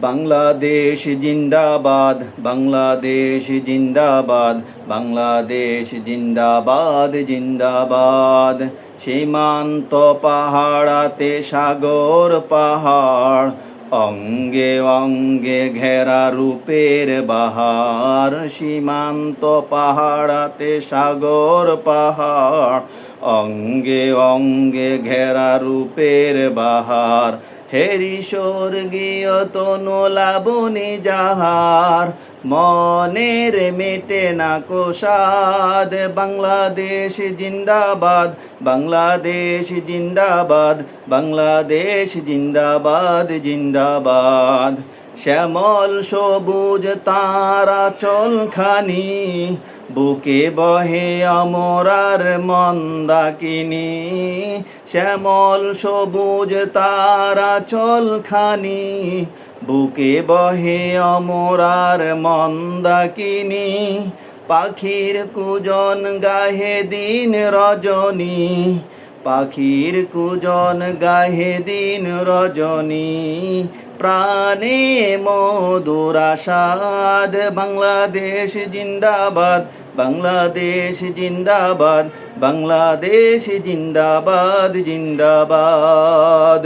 বাংলাদেশ জিন্দাবাদ বাংলাদেশ জিন্দাবাদ বাংলাদেশ জিন্দাবাদ জিন্দাবাদ। সীমান্ত পাহাড়াতে সাগর পাহাড়, অঙ্গে অঙ্গে ঘেরা রূপের বাহার। সীমান্ত পাহাড়াতে সাগর পাহাড়, অঙ্গে অঙ্গে ঘেরা রূপের বাহার। হেরি স্বর্গীয় তনু লাবণী যাহার, মনের মেটে না কোষাদ। বাংলাদেশ জিন্দাবাদ বাংলাদেশ জিন্দাবাদ বাংলাদেশ জিন্দাবাদ জিন্দাবাদ। শ্যামল সবুজ তারা চলখানি, বুকে বহে অমরার মন্দাকিনী। শ্যামল সবুজ তারা চলখানি, বুকে বহে অমরার মন্দাকিনী। পাখির কুজন গাহে দিন রজনী পাখির কুজন গাহে দিন রজনী, প্রাণে মধুর আসাদ বাংলাদেশ জিন্দাবাদ বাংলাদেশ জিন্দাবাদ বাংলাদেশ জিন্দাবাদ জিন্দাবাদ।